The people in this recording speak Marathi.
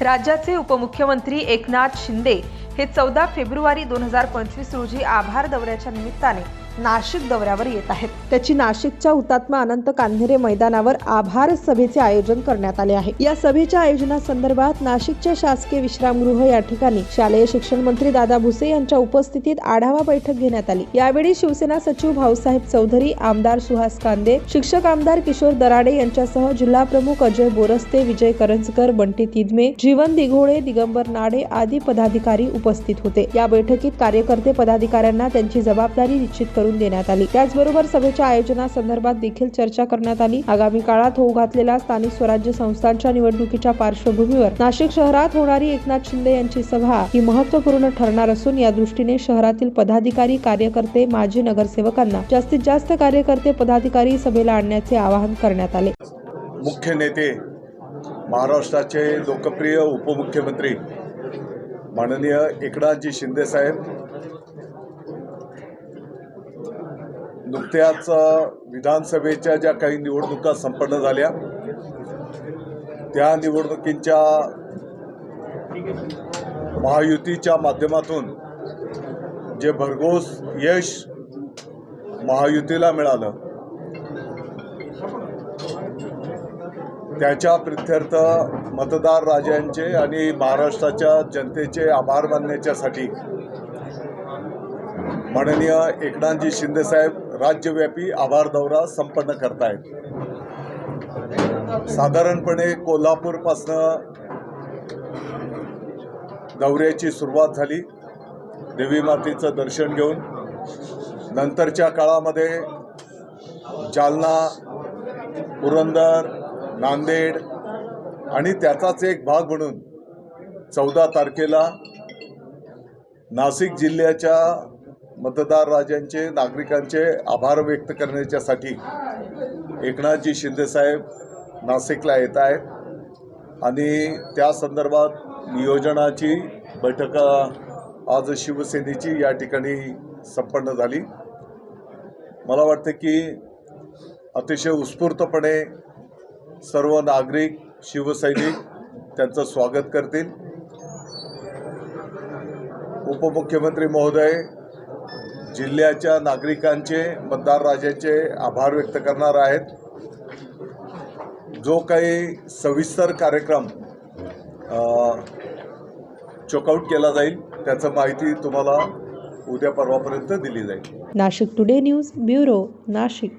राज्याचे उपमुख्यमंत्री एकनाथ शिंदे हे चौदा फेब्रुवारी दोन हजार पंचवीस रोजी आभार दौऱ्याच्या निमित्ताने नाशिक दौऱ्यावर येत आहेत. त्याची नाशिकच्या हुतात्मा अनंत कान्हेरे मैदानावर आभार सभेचे आयोजन करण्यात आले आहे. या सभेच्या आयोजनासंदर्भात नाशिकच्या शासकीय विश्रामगृह या ठिकाणी शालेय शिक्षण मंत्री दादा भुसे यांच्या उपस्थितीत आढावा बैठक घेण्यात आली. यावेळी शिवसेना सचिव भाऊसाहेब चौधरी आमदार सुहास कांदे शिक्षक आमदार किशोर दराडे यांच्यासह जिल्हा प्रमुख अजय बोरस्ते विजय करंजकर बंटी तिदमे जीवन दिघोळे दिगंबर नाडे आदी पदाधिकारी उपस्थित होते. या बैठकीत कार्यकर्ते पदाधिकाऱ्यांना त्यांची जबाबदारी निश्चित करून देण्यात आली. त्याचबरोबर सभेच्या आयोजनासंदर्भात देखील चर्चा करण्यात आली. आगामी काळात होऊ घातलेल्या स्थानिक स्वराज्य संस्थांच्या निवडणुकीच्या पार्श्वभूमीवर नाशिक शहरात होणारी एकनाथ शिंदे यांची सभा ही महत्त्वपूर्ण ठरणार असून या दृष्टीने शहरातील पदाधिकारी कार्यकर्ते माजी नगरसेवकांना जास्तीत जास्त कार्यकर्ते पदाधिकारी सभेला आणण्याचे आवाहन करण्यात आले. मुख्य नेते महाराष्ट्राचे लोकप्रिय उपमुख्यमंत्री माननीय एकनाथजी शिंदेसाहेब नुकत्याच विधानसभेच्या ज्या काही निवडणुका संपन्न झाल्या त्या निवडणुकींच्या महायुतीच्या माध्यमातून जे भरघोस यश महायुतीला मिळालं त्याच्या प्रित्यर्थ मतदार राजांचे आणि महाराष्ट्राच्या जनतेचे आभार मानण्याच्यासाठी माननीय एकनाथजी शिंदेसाहेब राज्यव्यापी आभार दौरा संपन्न करतायत. साधारणपणे कोल्हापूरपासनं दौऱ्याची सुरुवात झाली. देवी मातेचं दर्शन घेऊन. नंतरच्या काळामध्ये जालना पुरंदर नांदेड आणि त्याचाच एक भाग म्हणून चौदा तारखेला नाशिक जिल्ह्याच्या मतदार राजांचे नागरिकांचे आभार व्यक्त करण्याच्यासाठी एकनाथजी शिंदेसाहेब नाशिकला येत आहेत. आणि त्या संदर्भात नियोजनाची बैठक आज शिवसेनेची या ठिकाणी संपन्न झाली. मला वाटतं की अतिशय उत्स्फूर्तपणे सर्व नागरिक शिवसैनिक त्यांचं स्वागत करतील. उपमुख्यमंत्री महोदय जिल्ह्याच्या नागरिकांचे मतदार राजाचे आभार व्यक्त करणार आहेत. जो काही सविस्तर कार्यक्रम चोकआउट केला जाईल त्याचं माहिती तुम्हाला उद्या परवापर्यंत दिली जाईल. Nashik today news bureau Nashik.